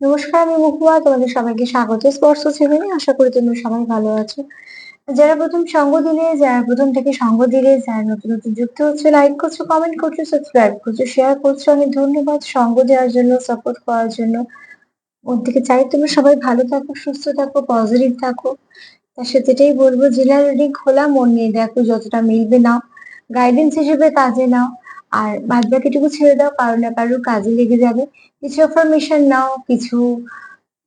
নমস্কার, আমি মহুয়া। তোমাদের সবাইকে স্বাগত। স্পর্শ সেভেনে আশা করি তোমরা সবাই ভালো আছো। যারা প্রথম সঙ্গ দিলে, যারা প্রথম থেকে সঙ্গ দিলে, যারা নতুন নতুন যুক্ত হচ্ছে লাইক করছ কমেন্ট করছ সাবস্ক্রাইব করছ শেয়ার করছ অনেক ধন্যবাদ সঙ্গ দেওয়ার জন্য সাপোর্ট করার জন্য। ওর দিকে চাই তোমরা সবাই ভালো থাকো, সুস্থ থাকো পজিটিভ থাকো। তার সাথে এটাই বলব, জেনারেল খোলা, মন নিয়ে দেখো, যতটা মিলবে নাও। গাইডেন্স হিসেবে কাজে নাও। আর বাদ বাকিটুকু ছেড়ে দাও কারও না কারোর কাজে লেগে যাবে। কিছু ইনফরমেশন নাও, কিছু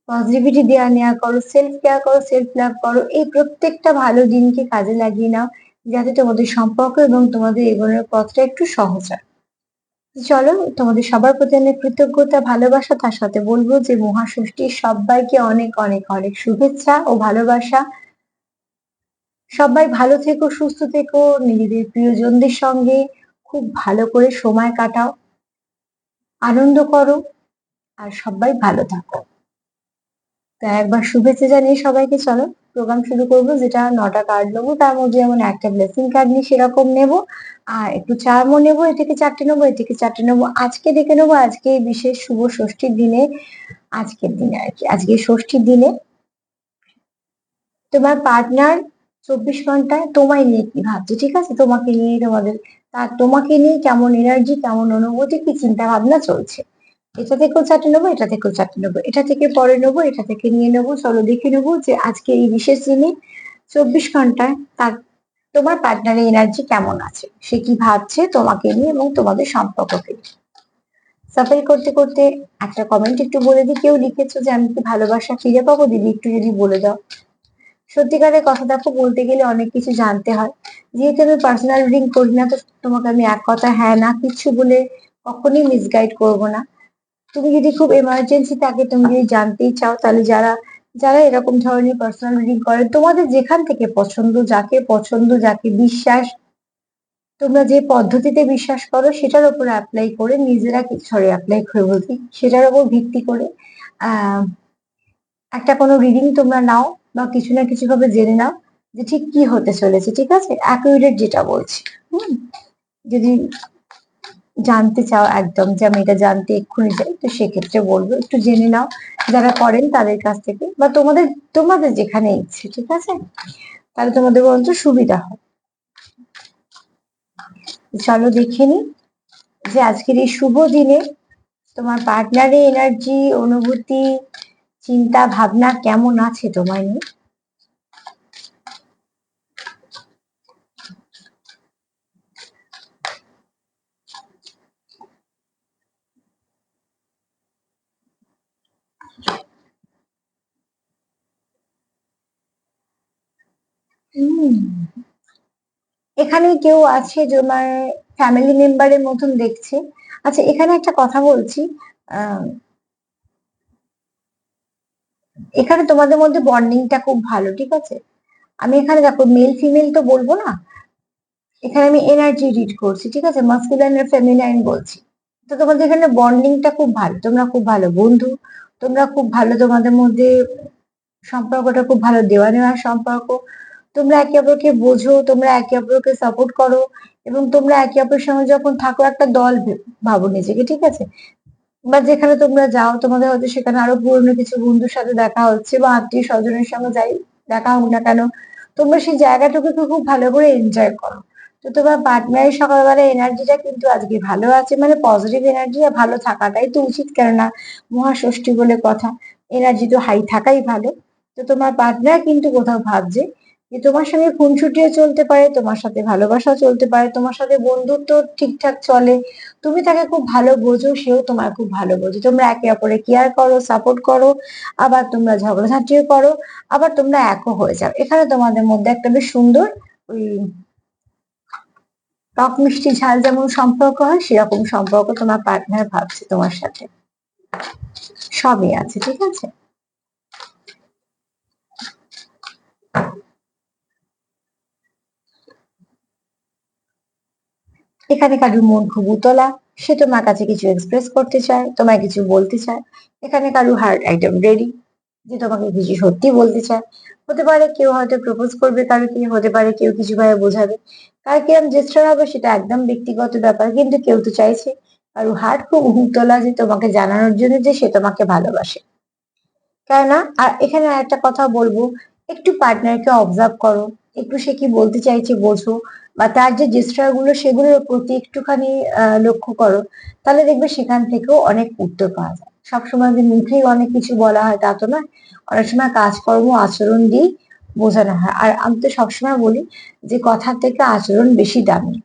পজিটিভিটি দেওয়া নেওয়া করো সেলফ কেয়ার করো সেলফ লাভ করো, এই প্রত্যেকটা ভালো দিনকে কাজে লাগিয়ে নাও, যাতে তোমাদের সম্পর্ক এবং তোমাদের এগোনোর পথটা একটু সহজ হয়। চলো, তোমাদের সবার প্রতি অনেক কৃতজ্ঞতা, ভালোবাসা, তার সাথে বলব যে মহাষষ্ঠীর সবাইকে অনেক অনেক অনেক শুভেচ্ছা ও ভালোবাসা। সবাই ভালো থেকো, সুস্থ থেকো, নিজেদের প্রিয়জনদের সঙ্গে। খুব ভালো করে সময় কাটাও। আনন্দ করো আর সবাই ভালো থাকো। তো একবার শুভেচ্ছা জানিয়ে সবাইকে চলো প্রোগ্রাম শুরু করব, যেটা নটা কার্ড নেব, তার মধ্যে যেমন একটা ব্লেসিং কার্ড নিয়ে সেরকম নেব, আর একটু চারমো নেব, এটাকে চারটে নেব, এটাকে চারটে নেব, আজকে দেখে নেব, আজকে বিশেষ শুভ ষষ্ঠীর দিনে, আজকের দিনে আর কি, আজকে ষষ্ঠীর দিনে। তোমার পার্টনার চব্বিশ ঘন্টায় তোমায় নিয়ে কি ভাবছে, ঠিক আছে? তোমাকে নিয়ে তোমাদের তার তোমাকে নিয়ে কেমন এনার্জি কেমন অনুভূতি, কি চিন্তা ভাবনা চলছে? এটা থেকেও চাটে নেব, এটা থেকেও চাটে নেব। এটা থেকে পরে নেব, এটা থেকে নিয়ে নেব, চলো দেখে নেব যে আজকে এই বিশেষ দিনে চব্বিশ ঘন্টায় তার, তোমার পার্টনারের এনার্জি কেমন আছে? সে কি ভাবছে তোমাকে নিয়ে এবং তোমাদের সম্পর্ককে? সাফারি করতে করতে একটা কমেন্ট একটু বলে দিই। কেউ লিখেছো যে আমি কি ভালোবাসা ফিরে পাবো? দিদি, একটু যদি বলে দাও। সত্যিকারের কথা দেখো বলতে গেলে অনেক কিছু জানতে হয়। যেহেতু আমি পার্সোনাল রিডিং করি না, তো তোমাকে আমি এক কথা হ্যাঁ না কিছু বলে কখনই মিসগাইড করব না। তুমি যদি খুব এমার্জেন্সি থাকে, তুমি যদি জানতেই চাও, তাহলে যারা যারা এরকম ধরনের পার্সোনাল রিডিং করে, তোমাদের যেখান থেকে পছন্দ, যাকে পছন্দ, যাকে বিশ্বাস, তোমরা যে পদ্ধতিতে বিশ্বাস করো, সেটার উপর অ্যাপ্লাই করে নিজেরা সরি অ্যাপ্লাই করে বলছি, সেটার উপর ভিত্তি করে একটা কোনো রিডিং তোমরা নাও। বা কিছু না কিছু ভাবে জেনে নাও যে ঠিক কি হতে চলেছে, ঠিক আছে? অ্যাকুরেট যেটা বলছি, হুম? যদি জানতে চাও একদম যে আমি এটা জানতে এক্ষুনি যাই, তো সেক্ষেত্রে বলব, একটু জেনে নাও। যারা করেন তাদের কাছ থেকে, বা তোমাদের তোমাদের যেখানে ইচ্ছে, ঠিক আছে? তাহলে তোমাদের বরঞ্চ সুবিধা হয়। চলো দেখে নি যে আজকের এই শুভ দিনে তোমার পার্টনারের এনার্জি অনুভূতি চিন্তা ভাবনা কেমন আছে তোমায় নিয়ে? এখানে কেউ আছে যে আমার ফ্যামিলি মেম্বারের মতন দেখছে? আচ্ছা এখানে একটা কথা বলছি এখানে তোমাদের মধ্যে বন্ডিংটা খুব ভালো, ঠিক আছে? আমি এখানে দেখো মেল ফিমেল তো বলব না? এখানে আমি এনার্জি রিড করছি, ঠিক আছে? মাস্কুলাইন আর ফেমিনাইন বলছি। তো তোমাদের এখানে বন্ডিংটা খুব ভালো, তোমরা খুব ভালো বন্ধু, তোমরা খুব ভালো তোমাদের মধ্যে সম্পর্কটা খুব ভালো দেওয়া নেওয়ার সম্পর্ক। তোমরা একে অপরকে বোঝো, তোমরা একে অপরকে সাপোর্ট করো, এবং তোমরা একে অপরের সঙ্গে যখন থাকো, একটা দল ভাবো নিজেকে, ঠিক আছে? বা যেখানে তোমরা যাও, তোমাদের হয়তো সেখানে আরও পুরনো কিছু বন্ধুর সাথে দেখা হচ্ছে বা আত্মীয় স্বজনের সঙ্গে যাই, দেখা হোক না কেন, তোমরা সেই জায়গাটুকুকে খুব ভালো করে এনজয় করো। তো তোমার পার্টনারের সকালবেলা এনার্জিটা কিন্তু আজকে ভালো আছে মানে পজিটিভ এনার্জি ভালো থাকাটাই তো উচিত, কেননা মহাষষ্ঠী বলে কথা এনার্জি তো হাই থাকাই ভালো। তো তোমার পার্টনার কিন্তু কোথাও ভাবছে যে তোমার সঙ্গে খুনসুটিও চলতে পারে, তোমার সাথে ভালোবাসাও চলতে পারে, তোমার সাথে বন্ধুত্ব ঠিকঠাক চলে। তুমি তাকে খুব ভালো বোঝো, সেও তোমার খুব ভালো বোঝো। তোমরা একে অপরে কেয়ার করো সাপোর্ট করো, আবার তোমরা ঝগড়াঝাঁটিও করো, আবার তোমরা একও হয়ে যাও। এখানে তোমাদের মধ্যে একটা বেশ সুন্দর ওই টক মিষ্টি ঝাল যেমন সম্পর্ক হয়, সেরকম সম্পর্ক তোমার পার্টনার ভাবছে তোমার সাথে। সবই আছে, ঠিক আছে? এখানে কারোর মন খুব উতলা, সে তোমার কাছে কিছু এক্সপ্রেস করতে চায়, তোমায় কিছু বলতে চায়। এখানে কারও হার্ট একদম রেডি যে তোমাকে কিছু সত্যি বলতে চায়। হতে পারে কেউ হয়তো প্রপোজ করবে কারও কি হতে পারে কেউ কিছু ভাবে বোঝাবে। কার কিরম জেস্টার হবে সেটা একদম ব্যক্তিগত ব্যাপার, কিন্তু কেউ তো চাইছে। কারও হার্ট খুব উতলা যে তোমাকে জানানোর জন্য যে সে তোমাকে ভালোবাসে। কেননা, আর এখানে একটা কথা বলব, একটু পার্টনারকে অবজার্ভ করো, একটু সে কি বলতে চাইছে বোঝো। বা তার যে জেস্টারগুলো সেগুলোর প্রতি একটুখানি লক্ষ্য করো, তাহলে দেখবে সেখান থেকেও অনেক উত্তর পাওয়া যায়। সবসময় যে মুখেই অনেক কিছু বলা হয় তা তো নয়, অনেক সময় কাজকর্ম, আচরণ দিয়ে বোঝানো হয়। আর আমি তো সবসময় বলি যে কথার থেকে আচরণ বেশি দামি।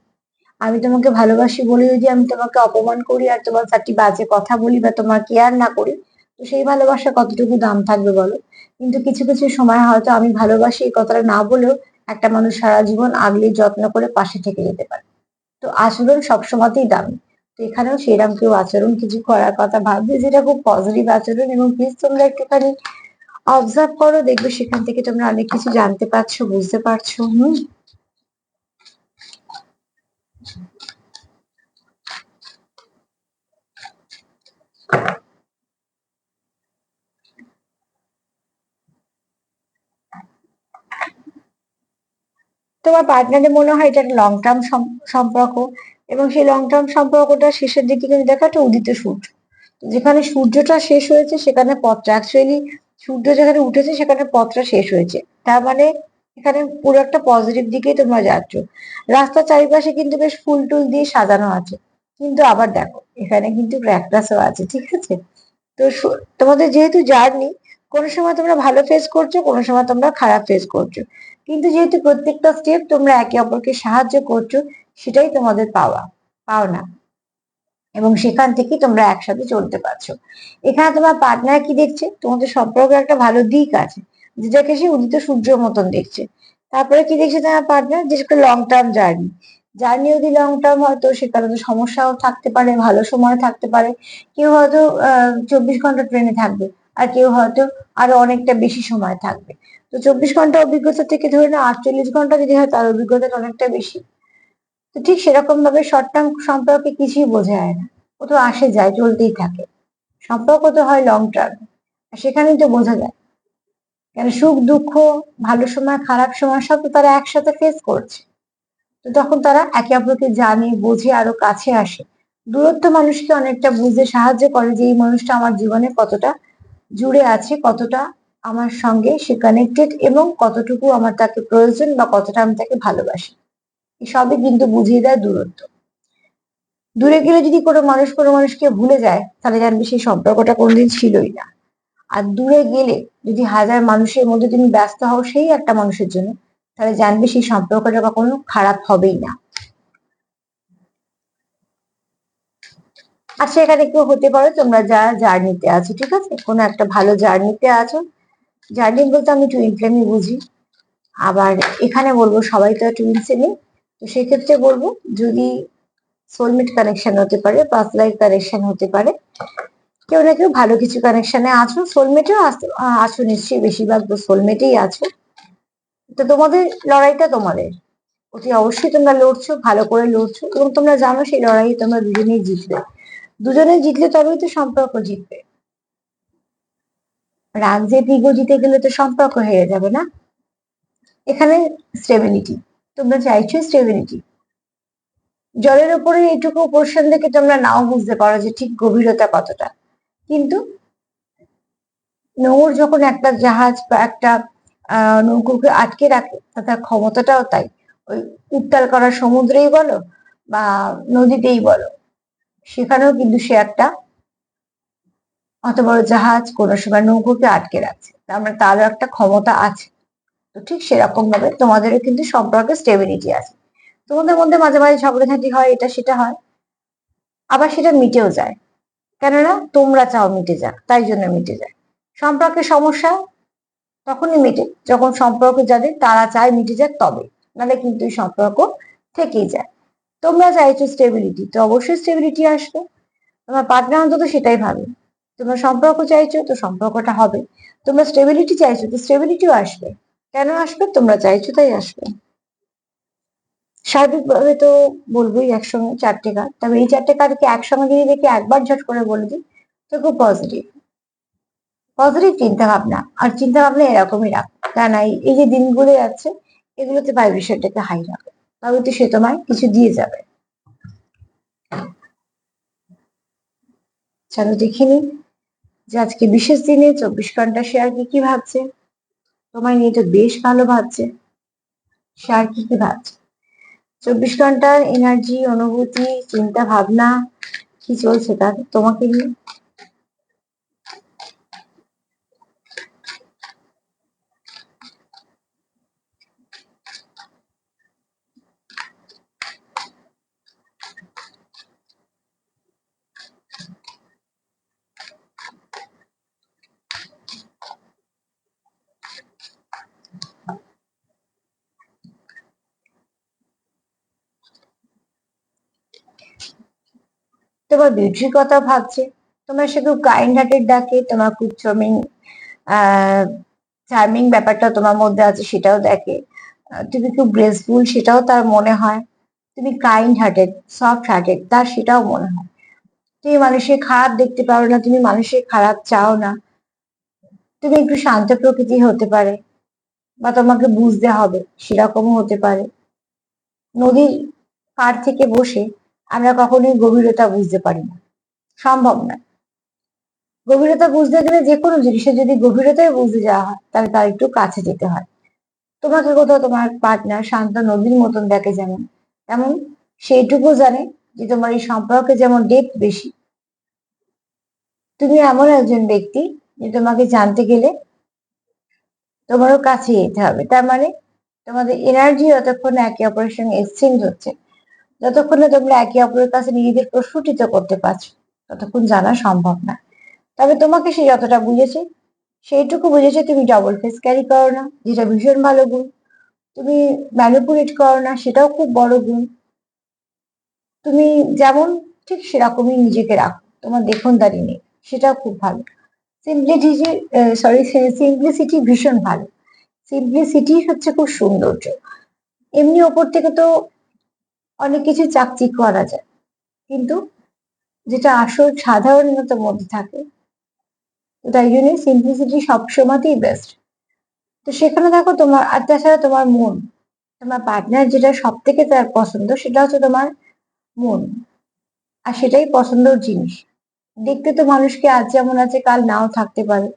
আমি তোমাকে ভালোবাসি বলে যদি আমি তোমাকে অপমান করি আর তোমার চারটি বাজে কথা বলি বা তোমার কেয়ার না করি, তো সেই ভালোবাসা কতটুকু দাম থাকবে বলো? কিন্তু কিছু কিছু সময় হয়তো আমি ভালোবাসি এই কথাটা না বলেও একটা মানুষ সারা জীবন আগলে যত্ন করে পাশে থেকে যেতে পারে। তো আচরণ সবসময়তেই দামি। তো এখানেও সেরকম কেউ আচরণ কিছু করার কথা ভাববে যেটা খুব পজিটিভ আচরণ এবং প্লিজ তোমরা একটুখানি অবজার্ভ করো, দেখবে সেখান থেকে তোমরা অনেক কিছু জানতে পারছ, বুঝতে পারছ। হুম? তোমার পার্টনারের মনে হয় এটা একটা লং টার্ম সম্পর্ক এবং সেই লং টার্ম সম্পর্কটা শেষের দিকে কিন্তু দেখো একটা উদিত সূর্য। যেখানে সূর্যটা শেষ হয়েছে সেখানে পথটা অ্যাকচুয়ালি সূর্য যেখানে উঠেছে সেখানে পথটা শেষ হয়েছে। তার মানে এখানে পুরো একটা পজিটিভ দিকেই তোমরা যাচ্ছ। রাস্তার চারিপাশে কিন্তু বেশ ফুল টুল দিয়ে সাজানো আছে। কিন্তু আবার দেখো, এখানে কিন্তু ক্র্যাকটাসও আছে, ঠিক আছে? তো তোমাদের যেহেতু জার্নি কোনো সময় তোমরা ভালো ফেস করছ, কোনো সময় তোমরা খারাপ ফেস করছ। কিন্তু যেহেতু প্রত্যেকটা স্টেপ তোমরা একে অপরকে সাহায্য করছ, সেটাই তোমাদের পাওয়া, পাওনা। এবং সেখান থেকে তোমরা একসাথে চলতে পারছ। এখানে তোমার পার্টনার কি দেখছে? তোমাদের সম্পর্কের একটা ভালো দিক আছে যেটাকে সে উদিত সূর্যের মতন দেখছে। তারপরে কি দেখছে তোমার পার্টনার যে লং টার্ম জার্নি জার্নি যদি লং টার্ম হয়, তো সেখানে তো সমস্যাও থাকতে পারে, ভালো সময় থাকতে পারে। কেউ হয়তো, আহ, চব্বিশ ঘণ্টা ট্রেনে থাকবে। আর কেউ হয়তো আরও অনেকটা বেশি সময় থাকবে। তো চব্বিশ ঘণ্টা অভিজ্ঞতা থেকে ধরে না আটচল্লিশ ঘণ্টা যদি হয় তার অভিজ্ঞতাটা অনেকটা বেশি। তো ঠিক সেরকম ভাবে শর্ট টার্ম সম্পর্কে কিছুই বোঝা যায় না। ও তো আসে যায়, চলতেই থাকে। সম্পর্ক তো হয় লং টার্ম সেখানেই তো বোঝা যায়। কেন সুখ, দুঃখ, ভালো সময়, খারাপ সময় সব তো তারা একসাথে ফেস করছে। তো তখন তারা একে অপরকে জানে, বোঝে, আরও কাছে আসে। দূরত্ব মানুষকে অনেকটা বুঝতে সাহায্য করে যে এই মানুষটা আমার জীবনে কতটা জুড়ে আছে কতটা আমার সঙ্গে সে কানেক্টেড এবং কতটুকু আমার তাকে প্রয়োজন বা কতটা আমি তাকে ভালোবাসি। সবই কিন্তু বুঝিয়ে দেয় দূরত্ব। দূরে গেলে যদি কোনো মানুষ কোনো মানুষকে ভুলে যায়, তাহলে জানবে সেই সম্পর্কটা কোনোদিন ছিলই না। আর দূরে গেলে যদি হাজার মানুষের মধ্যে তুমি ব্যস্ত হও সেই একটা মানুষের জন্য, তাহলে জানবে সেই সম্পর্কটা কখনো খারাপ হবেই না। আর সেখানে কেউ হতে পারো, তোমরা যারা জার্নিতে আছো, ঠিক আছে? কোনো একটা ভালো জার্নিতে আছো। জার্নি বলতে আমি টুইন ফ্লেমই বুঝি। আবার এখানে বলব, সবাই তো টুইনসে নেই তো সেক্ষেত্রে বলব, যদি সোলমেট কানেকশন হতে পারে পাস লাইফ কানেকশন হতে পারে, কেউ না কেউ ভালো কিছু কানেকশনে আছো সোলমেটেও আছো নিশ্চয়ই, বেশিরভাগ তো সোলমেটেই আছো। তো তোমাদের লড়াইটা তোমাদের। অতি অবশ্যই তোমরা লড়ছো, ভালো করে লড়ছো, এবং তোমরা জানো সেই লড়াই তোমরা দুজনেই জিতবে। দুজনে জিতলে তবেই তো সম্পর্ক জিতবে। রাগ যে ইগো জিতে গেলে তো সম্পর্ক হেরে যাবে না। এখানে স্টেবিলিটি তোমরা চাইছো স্টেবিলিটি জলের উপরে এইটুকু পোর্শন দেখে তোমরা নাও বুঝতে পারো যে ঠিক গভীরতা কতটা। কিন্তু নোংর যখন একটা জাহাজ বা একটা নৌকোকে আটকে রাখে, তার ক্ষমতাটাও তাই। ওই উত্তাল করা সমুদ্রেই বলো বা নদীতেই বলো। সেখানেও কিন্তু সে একটা অত বড় জাহাজ কোনো সময় নৌকোকে আটকে রাখছে। তার মানে তারও একটা ক্ষমতা আছে। তো ঠিক সেরকম ভাবে তোমাদেরও কিন্তু সম্পর্কে স্টেবিলিটি আছে। তোমাদের মধ্যে মাঝে মাঝে ঝগড়াঝাঁটি হয়, এটা সেটা হয়। আবার সেটা মিটেও যায়। কেননা তোমরা চাও মিটে যাক, তাই জন্য মিটে যায়। সম্পর্কের সমস্যা তখনই মিটে, যখন সম্পর্ক যাদের, তারা চায় মিটে যাক তবে। নাহলে কিন্তু সম্পর্ক থেকেই যায়। তোমরা চাইছো স্টেবিলিটি তো অবশ্যই স্টেবিলিটি আসবে। তোমার পার্টনার অন্তত সেটাই ভাবে। তোমরা সম্পর্ক চাইছো তো সম্পর্কটা হবে। তোমরা স্টেবিলিটি চাইছো তো স্টেবিলিটিও আসবে। কেন আসবে? তোমরা চাইছো তাই আসবে। সার্বিকভাবে তো বলবোই একসঙ্গে চারটে কার্ড তবে এই চারটে কার্ডকে একসঙ্গে যদি দেখে একবার ঝট করে বলে দিই, তো খুব পজিটিভ পজিটিভ চিন্তা ভাবনা আর চিন্তা ভাবনা এরকমই রাখো। কারণ এই- এই যে দিনগুলো যাচ্ছে, এগুলোতে ভাইব্রেশনটাকে হাই রাখো। তবে তো সে তোমায় কিছু দিয়ে যাবে। চলো দেখিনি যে আজকে বিশেষ দিনে চব্বিশ ঘণ্টা সে আর কি কি ভাবছে। তোমায় নিয়ে তো বেশ ভালো ভাবছে। সে আর কি কি ভাবছে? চব্বিশ ঘণ্টার এনার্জি অনুভূতি, চিন্তা, ভাবনা, কি চলছে তার? তোমাকে নিয়ে? তোমার বিউটির কথা ভাবছে। তোমার সে খুব কাইন্ড হার্টেড ডাকে, তোমার খুব চার্মিং চার্মিং ব্যাপারটা তোমার মধ্যে আছে, সেটাও দেখে। তুমি খুব গ্রেসফুল সেটাও তার মনে হয়। তুমি কাইন্ড হার্টেড সফট হার্টেড তার সেটাও মনে হয়। তুমি মানুষের খারাপ দেখতে পারো না, তুমি মানুষের খারাপ চাও না। তুমি একটু শান্ত প্রকৃতি হতে পারে, বা তোমাকে বুঝতে হবে সেরকমও হতে পারে। নদীর পার থেকে বসে আমরা কখনোই গভীরতা বুঝতে পারি না। সম্ভব না। গভীরতা বুঝতে গেলে যে কোনো জিনিসের যদি গভীরতায় বুঝতে যাওয়া হয়, তাহলে তার একটু কাছে যেতে হয়। তোমাকে কোথাও তোমার পার্টনার শান্ত নদীর মতন দেখে যেমন, তেমন সেইটুকু জানে যে তোমার এই সম্পর্কে যেমন ডেপথ বেশি। তুমি এমন একজন ব্যক্তি যে তোমাকে জানতে গেলে তোমারও কাছে যেতে হবে। তার মানে তোমাদের এনার্জি যতক্ষণ একে অপরের সঙ্গে এক্সচেঞ্জ হচ্ছে যতক্ষণ না তোমরা একে অপরের কাছে নিজেদের প্রস্ফুটিত করতে পারছ, ততক্ষণ জানা সম্ভব না। তবে তোমাকে সে যতটা বুঝেছে, সেইটুকু বুঝেছে তুমি ডবল ফেস ক্যারি করো না, যেটা ভীষণ ভালো গুণ। তুমি ম্যানিপুলেট করো না, সেটাও খুব বড় গুণ। তুমি যেমন ঠিক সেরকমই নিজেকে রাখো, তোমার দেখনদারি নেই, সেটাও খুব ভালো। সিম্পলিটি সরি সিম্পলিসিটি ভীষণ ভালো। সিম্পলিসিটি হচ্ছে খুব সৌন্দর্য। এমনি ওপর থেকে তো অনেক কিছু চাকচিক করা যায়। কিন্তু যেটা আসল সাধারণতার মধ্যে থাকে তাই জন্য সিম্পলিসিটি সবসময়তেই বেস্ট তো সেখানে দেখো তোমার, আর তাছাড়া তোমার মন, তোমার পার্টনার যেটা সব থেকে তার পছন্দ, সেটা হচ্ছে তোমার মন। আর সেটাই পছন্দের জিনিস। দেখতে তো মানুষকে আজ যেমন আছে, কাল নাও থাকতে পারে।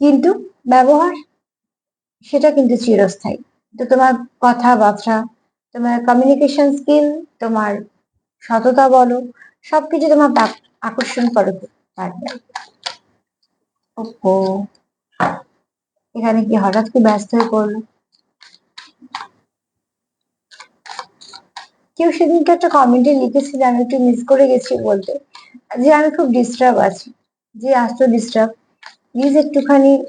কিন্তু ব্যবহার, সেটা কিন্তু চিরস্থায়ী। তো তোমার কথাবার্তা তোমার কমিউনিকেশন স্কিল তোমার সততা বলো, সবকিছু তোমার আক- আকর্ষণ করে পার্টনার ওহো, এখানে কি হঠাৎ কি ব্যস্ত হয়ে পড়ল? কেউ সেদিনকে একটা কমেন্টে লিখেছিল, আমি একটু মিস করে গেছি বলতে। যে আমি খুব ডিস্টার্ব আছি, যে আসতো ডিস্টার্ব প্লিজ একটুখানি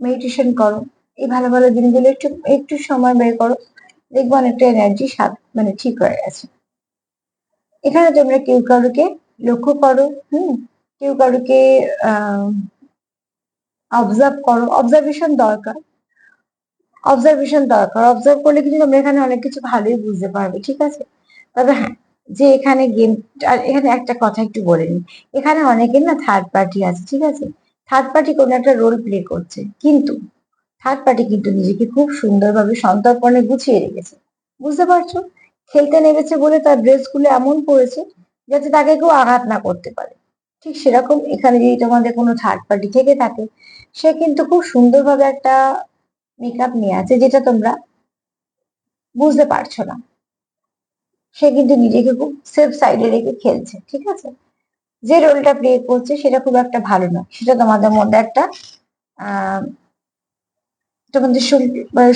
মেডিটেশন করো, এই ভালো ভালো দিনগুলো একটু একটু সময় বের করো। দেখব অনেকটা এনার্জি মানে ঠিক হয়ে গেছে। এখানে তোমরা কেউ কারুকে লক্ষ্য করো, হুম? কেউ কারুকে অবজার্ভ করো। অবজারভেশন দরকার। অবজারভেশন দরকার। অবজার্ভ করলে কিন্তু তোমরা এখানে অনেক কিছু ভালোই বুঝতে পারবে, ঠিক আছে? তবে হ্যাঁ যে এখানে গেম এখানে একটা কথা একটু বলে নিই। এখানে অনেকের না থার্ড পার্টি আছে, ঠিক আছে? থার্ড পার্টি কোনো একটা রোল প্লে করছে। কিন্তু থার্ড পার্টি কিন্তু নিজেকে খুব সুন্দরভাবে সন্তর্পণে গুছিয়ে রেখেছে। বুঝতে পারছ? খেলতে নেমেছে বলে তার ড্রেসগুলো এমন পড়েছে যাতে তাকে কেউ আঘাত না করতে পারে। ঠিক সেরকম এখানে যদি তোমাদের কোনো থার্ড পার্টি থেকে থাকে, সে কিন্তু খুব সুন্দরভাবে একটা মেকআপ নিয়ে আছে যেটা তোমরা বুঝতে পারছ না। সে কিন্তু নিজেকে খুব সেফ সাইডে রেখে খেলছে, ঠিক আছে? যে রোলটা প্লে করছে সেটা খুব একটা ভালো নয় সেটা তোমাদের মধ্যে একটা, আহ তোমাদের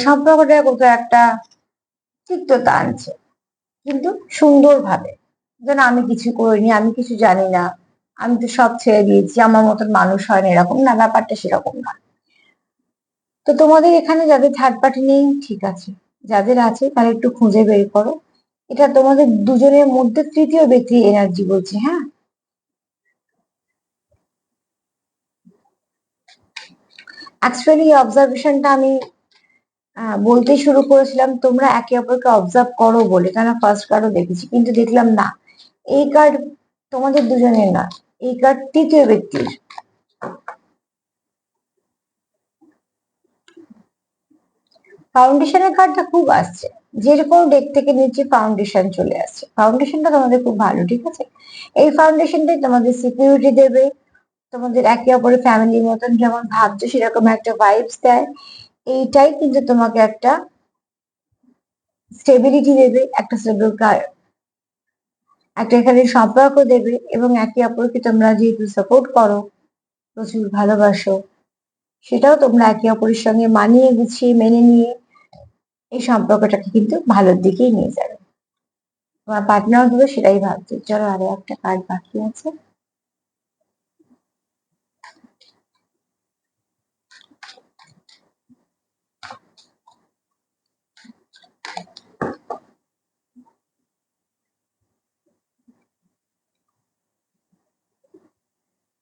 সম্পর্কটা কোথাও একটা তিক্ততা আনছে, কিন্তু সুন্দরভাবে। যেন আমি কিছু করিনি, আমি কিছু জানি না, আমি তো সব ছেড়ে দিয়েছি, আমার মতন মানুষ হয় না এরকম না, ব্যাপারটা সেরকম না। তো তোমাদের এখানে যাদের থার্ড পার্টি নেই, ঠিক আছে। যাদের আছে, তারা একটু খুঁজে বের করো। এটা তোমাদের দুজনের মধ্যে তৃতীয় ব্যক্তি এনার্জি বলছে হ্যাঁ? অ্যাকচুয়ালি অবজারভেশনটা আমি বলতে শুরু করেছিলাম, তোমরা একে অপরকে অবজার্ভ করো বলে। কেন ফার্স্ট কার্ডও দেখেছি, কিন্তু দেখলাম না। এই কার্ড তোমাদের দুজনের না এই কার্ড তৃতীয় ব্যক্তির। ফাউন্ডেশনের কার্ডটা খুব আসছে। যেরকম ডেক থেকে নিচে ফাউন্ডেশন চলে আসছে। ফাউন্ডেশনটা তোমাদের খুব ভালো, ঠিক আছে? এই ফাউন্ডেশনটাই তোমাদের সিকিউরিটি দেবে। তোমাদের একে অপরের ফ্যামিলির মতন যেমন ভাবছ, সেরকম একটা ভাইবস দেয়। এইটাই কিন্তু তোমাকে একটা স্টেবিলিটি দেবে, একটা স্টেবল একটা এখানে সম্পর্ক দেবে এবং একে অপরকে তোমরা যেহেতু সাপোর্ট করো, প্রচুর ভালোবাসো, সেটাও তোমরা একে অপরের সঙ্গে মানিয়ে গুছিয়ে, মেনে নিয়ে এই সম্পর্কটাকে কিন্তু ভালোর দিকেই নিয়ে যাবে। তোমার পার্টনার হবে সেটাই ভাবছে, চলো আরও একটা কাজ বাকি আছে।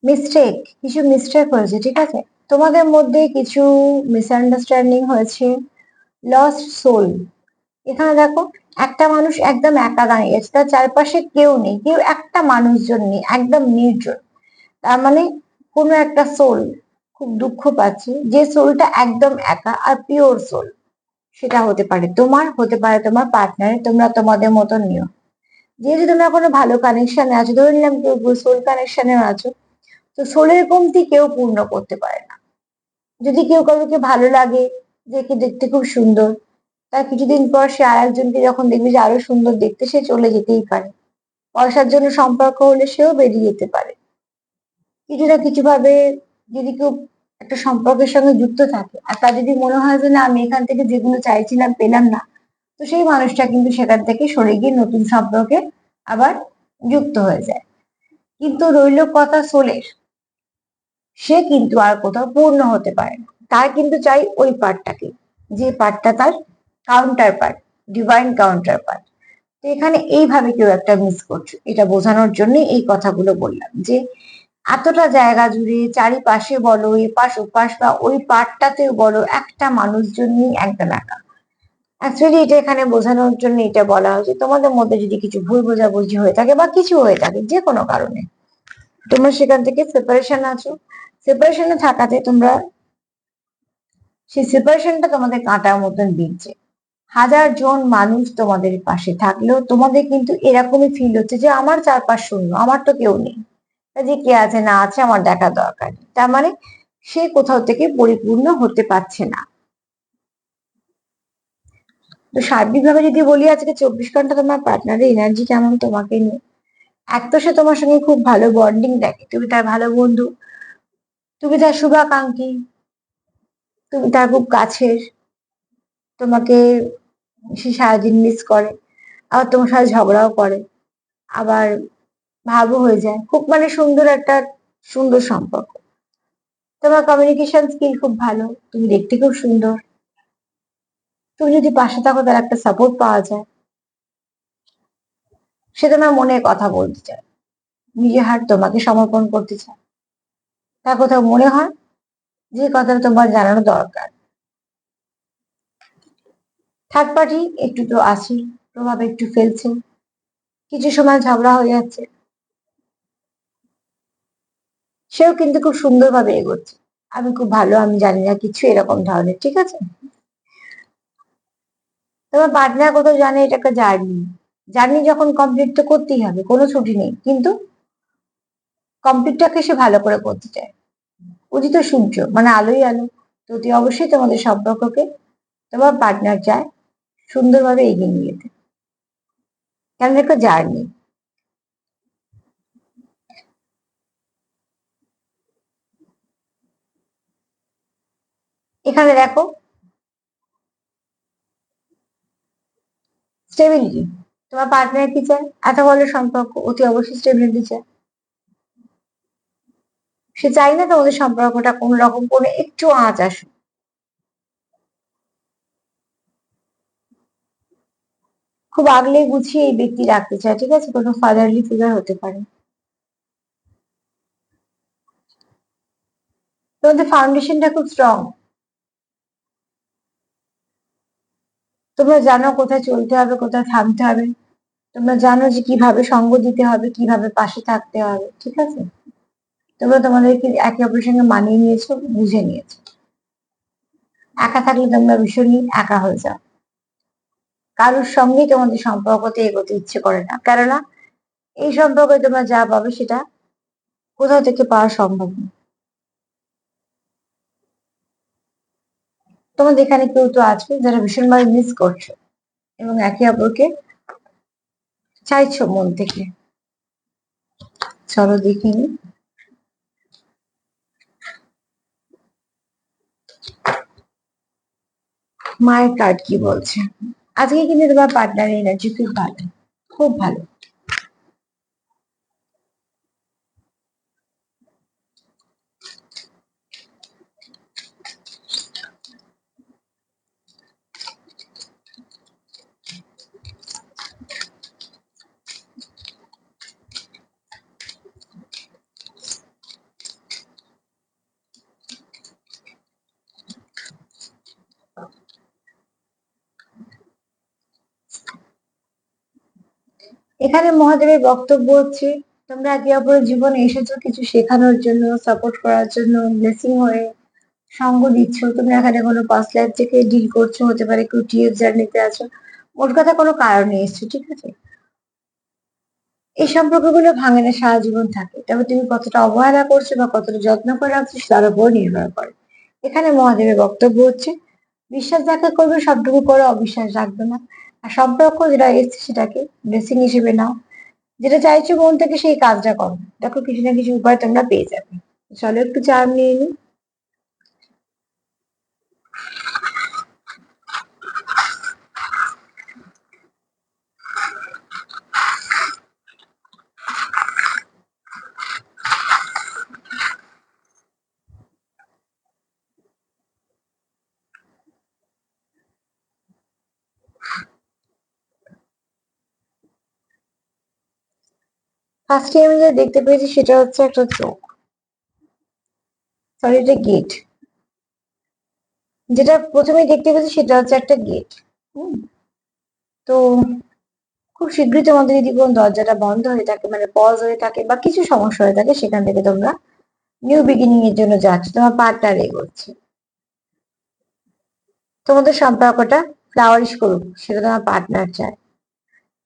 মিস্টেক কিছু মিস্টেক হয়েছে, ঠিক আছে? তোমাদের মধ্যে কিছু মিসআন্ডারস্ট্যান্ডিং হয়েছে। লস্ট সোল এখানে দেখো, একটা মানুষ একদম একা দাঁড়িয়ে তার চারপাশে কেউ নেই, কেউ একটা মানুষজন নেই, একদম নির্জন। তার মানে কোনো একটা সোল খুব দুঃখ পাচ্ছে, যে সোলটা একদম একা আর পিওর সোল সেটা হতে পারে। তোমার হতে পারে তোমার পার্টনারের তোমরা তোমাদের মতন নিও। যেহেতু তোমরা কোনো ভালো কানেকশনে আছো, ধরে নিলাম কেউ সোল কানেকশনে আছো, তো সোলের কমতি কেউ পূর্ণ করতে পারে না। যদি কেউ কাউকে ভালো লাগে, যে কি দেখতে খুব সুন্দর, তার কিছুদিন পর সে আর একজনকে যখন দেখবে যে আরও সুন্দর দেখতে, সে চলে যেতেই পারে। পয়সার জন্য সম্পর্ক হলে সেও বেরিয়ে যেতে পারে। কিছু না কিছু ভাবে যদি কেউ একটা সম্পর্কের সঙ্গে যুক্ত থাকে। আর তার যদি মনে হয় যে, না, আমি এখান থেকে যেগুলো চাইছিলাম পেলাম না। তো সেই মানুষটা কিন্তু সেখান থেকে সরে গিয়ে নতুন সম্পর্কে আবার যুক্ত হয়ে যায়। কিন্তু রইল কথা সোলের। সে কিন্তু আর কোথাও পূর্ণ হতে পারে না। তার কিন্তু চাই ওই পার্টটাকে, যে পার্টটা তার counterpart divine counterpart তো এখানে এইভাবে কেউ একটা মিস করছ। এটা বোঝানোর জন্য এই কথাগুলো বললাম যে এতটা জায়গা জুড়ে চারিপাশে বলো, এপাশ ওপাশ বা ওই পার্টটাতেও বলো, একটা মানুষজন নিয়ে একদম একা। অ্যাকচুয়ালি এটা এখানে বোঝানোর জন্য এটা বলা হয়েছে। তোমাদের মধ্যে যদি কিছু ভুল বোঝাবুঝি হয়ে থাকে বা কিছু হয়ে থাকে, যে কোনো কারণে, তোমরা সেখান থেকে সেপারেশন আছো। সেপারেশনে থাকাতে তোমরা, সেই সেপারেশনটা তোমাদের কাঁটার মতন দিচ্ছে। হাজার জন মানুষ তোমাদের পাশে থাকলেও তোমাদের কিন্তু এরকমই ফিল হচ্ছে যে, আমার চারপাশ শূন্য, আমার তো কেউ নেই। যে কে আছে, না আছে আমার দেখা দরকার তার মানে সে কোথাও থেকে পরিপূর্ণ হতে পারছে না। তো সার্বিকভাবে যদি বলি, আজকে চব্বিশ ঘণ্টা তোমার পার্টনারের এনার্জি কেমন তোমাকে নিয়ে? এক তো সে তোমার সঙ্গে খুব ভালো বন্ডিং দেখে। তুমি তার ভালো বন্ধু। তুমি তার শুভাকাঙ্ক্ষী। তুমি তার খুব কাছের। তোমাকে সে সারাদিন মিস করে। আবার তোমার সাথে ঝগড়াও করে। আবার ভাবও হয়ে যায়। খুব মানে সুন্দর একটা সুন্দর সম্পর্ক। তোমার কমিউনিকেশন স্কিল খুব ভালো, তুমি দেখতে খুব সুন্দর। তুমি যদি পাশে থাকো তার একটা সাপোর্ট পাওয়া যায়। সে তোমার মনে কথা বলতে চায়। নিজের হাট তোমাকে সমর্পণ করতে চায়। তার কোথাও মনে হয়, যে কথাটা তোমার জানানো দরকার। থার্ড পার্টি একটু তো আছে, প্রভাব একটু ফেলছে। কিছু সময় ঝগড়া হয়ে যাচ্ছে। সেও কিন্তু খুব সুন্দরভাবে এগোচ্ছে। আমি খুব ভালো, আমি জানি না কিছু এরকম ধরনের, ঠিক আছে? তোমার পার্টনার কোথাও জানে এটা একটা জার্নি জার্নি যখন কমপ্লিট তো করতেই হবে, কোনো ছুটি নেই। কিন্তু কমপ্লিটটাকে সে ভালো করে করতে চায়। উদিত সূর্য মানে আলোই আলো। তো তুই অবশ্যই তোমাদের সম্পর্ককে, তোমার পার্টনার চায় সুন্দরভাবে এগিয়ে নিয়ে যেতে। কারণ একটা জার্নি এখানে দেখো স্টেবিলিটি তোমার পার্টনার কি চায়? এত ভালো সম্পর্ক, অতি অবশ্যই স্টেবিলিটি চায়। সে চাই না তোমাদের সম্পর্কটা কোন রকম করে একটু আঁচ আসুক। খুব আগলে গুছিয়ে এই ব্যক্তি রাখতে চায়, ঠিক আছে? কোনো ফাদারলি ফিগার হতে পারে। তোমাদের ফাউন্ডেশনটা খুব স্ট্রং তোমরা জানো কোথায় চলতে হবে, কোথায় থামতে হবে। তোমরা জানো যে কীভাবে সঙ্গ দিতে হবে, কীভাবে পাশে থাকতে হবে, ঠিক আছে? তোমরা তোমাদেরকে একে অপরের সঙ্গে মানিয়ে নিয়েছো, বুঝে নিয়েছো। একা থাকলে তোমরা ভীষণই একা হয়ে যাও। কারোর সঙ্গেই তোমাদের সম্পর্কতে এগোতে ইচ্ছে করে না। কেননা, এই সম্পর্কে তোমরা যা পাবে সেটা কোথাও থেকে পাওয়া সম্ভব না। তোমাদের এখানে কেউ তো আছে যারা ভীষণভাবে মিস করছ এবং একে অপরকে চাইছো মন থেকে। চলো দেখে মায়ের কার্ড কি বলছে? আজকে কিন্তু তোমার পার্টনার এনার্জি খুব ভালো খুব ভালো। এখানে মহাদেবের বক্তব্য হচ্ছে, তোমরা একে অপরের জীবনে এসেছ কিছু শেখানোর জন্য সাপোর্ট করার জন্য ব্লেসিং হয়ে সঙ্গ দিচ্ছ। তোমরা এখানে কোনো পাস্ট লাইফ থেকে ডিল করছ, হতে পারে কেউ টিএফ জার্নিতে আছো। মোট কথা কোনো কারণে এসছো, ঠিক আছে? এই সম্পর্কগুলো ভাঙে না সারা জীবন থাকে। তবে তুমি কতটা অবহেলা করছ বা কতটা যত্ন করে রাখছো তার উপর নির্ভর করে। এখানে মহাদেবের বক্তব্য হচ্ছে, বিশ্বাস যাকে করবে, সবটুকু করে, অবিশ্বাস রাখবে না। আর সম্পর্ক যেটা এসছে সেটাকে ব্লেসিং হিসেবে নাও। যেটা চাইছো মন থেকে সেই কাজটা করো। দেখো কিছু না কিছু উপায় তোমরা পেয়ে যাবে। চলো একটু চার নিয়ে নিই ফার্স্টে আমি যেটা দেখতে পেয়েছি সেটা হচ্ছে একটা চোখ। সরি এটা গেট যেটা প্রথমে দেখতে পেয়েছি সেটা হচ্ছে একটা গেট তো খুব শীঘ্রই তোমাদের যদি কোনো দরজাটা বন্ধ হয়ে থাকে মানে পজ হয়ে থাকে বা কিছু সমস্যা হয়ে থাকে, সেখান থেকে তোমরা নিউ বিগিনিং এর জন্য যাচ্ছ। তোমার পার্টনার এগোচ্ছে তোমাদের সম্পর্কটা ফ্লাওয়ারিশ করুক, সেটা তোমার পার্টনার চায়।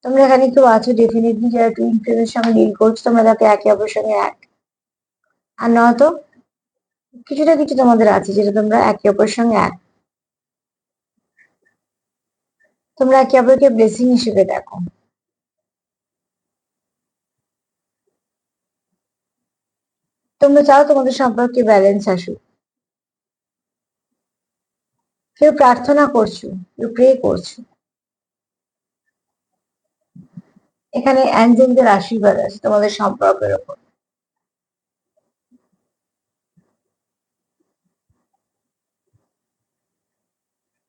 তোমরা এখানে কেউ আছো? ডেফিনেটলি যারা টুইন ফ্লেমের সঙ্গে ডিল করছ, তোমরা তাকে একে অপরের সঙ্গে এক। আর নয়তো কিছুটা কিছু তোমাদের আছে যেটা তোমরা একে অপরের সঙ্গে এক। তোমরা একে অপরকে ব্লেসিং হিসেবে দেখো। তোমরা চাও তোমাদের সম্পর্কে ব্যালেন্স আসুক। কেউ প্রার্থনা করছ, কেউ প্রে করছ এখানে অ্যাঞ্জেলদের আশীর্বাদ আছে, তোমাদের সম্পর্কের ওপর।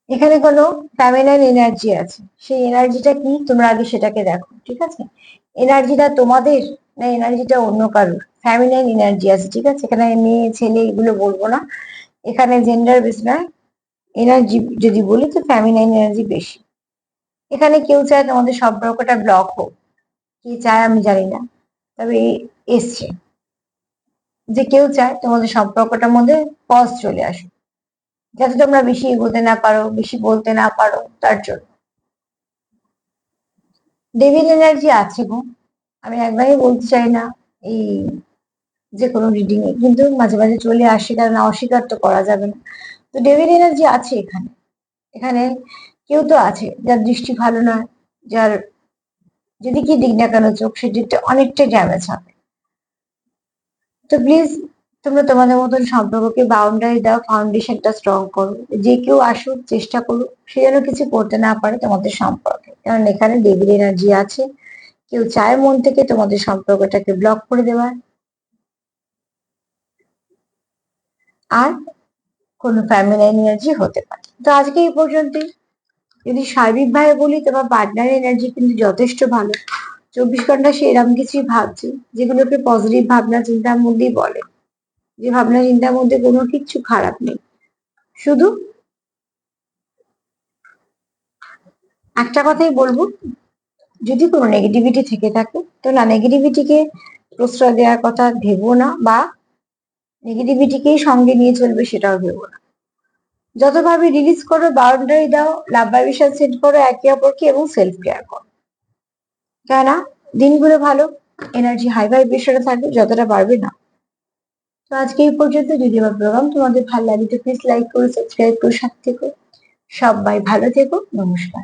এখানে কোনো ফ্যামিনাইন এনার্জি আছে। সেই এনার্জিটা কি? তোমরা আগে সেটাকে দেখো, ঠিক আছে? এনার্জিটা তোমাদের না এনার্জিটা অন্য কারোর? ফ্যামিনাইন এনার্জি আছে, ঠিক আছে? এখানে মেয়ে, ছেলে, এগুলো বলব না। এখানে জেন্ডার বেস নয়। এনার্জি যদি বলি তো ফ্যামিনাইন এনার্জি বেশি। এখানে কেউ চায় তোমাদের সম্পর্কটা ব্লক হোক। কি চায় আমি জানি না। তবে এসছে। যে কেউ চায় তোমাদের সম্পর্কটার মধ্যে পজ চলে আসুক যাতে তোমরা বেশি এগোতে না পারো, বেশি বলতে না পারো, তার জন্য। ডেভিল এনার্জি আছে গো। আমি একবারই বলতে চাই না এই যে কোনো রিডিং এ, কিন্তু মাঝে মাঝে চলে আসে, কারণ অস্বীকার তো করা যাবে না। তো ডেভিল এনার্জি আছে এখানে। এখানে কেউ তো আছে, যার দৃষ্টি ভালো নয়, যার যদি কি দিক না কেন চোখ সে দিকটা অনেকটাই ড্যামেজ হবে তো প্লিজ তোমরা তোমাদের মতন সম্পর্ককে বাউন্ডারি দাও ফাউন্ডেশনটা স্ট্রং করো। যে কেউ আসুক, চেষ্টা করুক, সে যেন কিছু করতে না পারে তোমাদের সম্পর্কে। কারণ এখানে ডেভিল এনার্জি আছে। কেউ চায় মন থেকে তোমাদের সম্পর্কটাকে ব্লক করে দেওয়ার। আর কোনো ফ্যামিলি এনার্জি হতে পারে। তো আজকে এই পর্যন্তই। যদি সার্বিকভাবে বলি তোমার পার্টনার এনার্জি কিন্তু যথেষ্ট ভালো। চব্বিশ ঘণ্টা সে এরকম কিছুই ভাবছে যেগুলোকে পজিটিভ ভাবনা চিন্তার মধ্যেই বলে। যে ভাবনা চিন্তার মধ্যে কোনো কিছু খারাপ নেই। শুধু একটা কথাই বলব, যদি কোনো নেগেটিভিটি থেকে থাকে, তো না নেগেটিভিটিকে প্রশ্রয় দেওয়ার কথা ভেবো না, বা নেগেটিভিটিকেই সঙ্গে নিয়ে চলবে সেটাও ভেবো না। যতভাবে রিলিজ করো বাউন্ডারি দাও লাভ ভাইবেশন সেট করো, একে অপরকে এবং সেলফ কেয়ার করো কেননা দিনগুলো ভালো এনার্জি হাই ভাইব্রেশনে থাকবে, যতটা পারবে না তো আজকে এই পর্যন্ত, যদি আমার প্রোগ্রাম তোমাদের ভালো লাগে, তো প্লিজ লাইক করো সাবস্ক্রাইব করো, সাথে থেকো। সবাই ভালো থেকো, নমস্কার।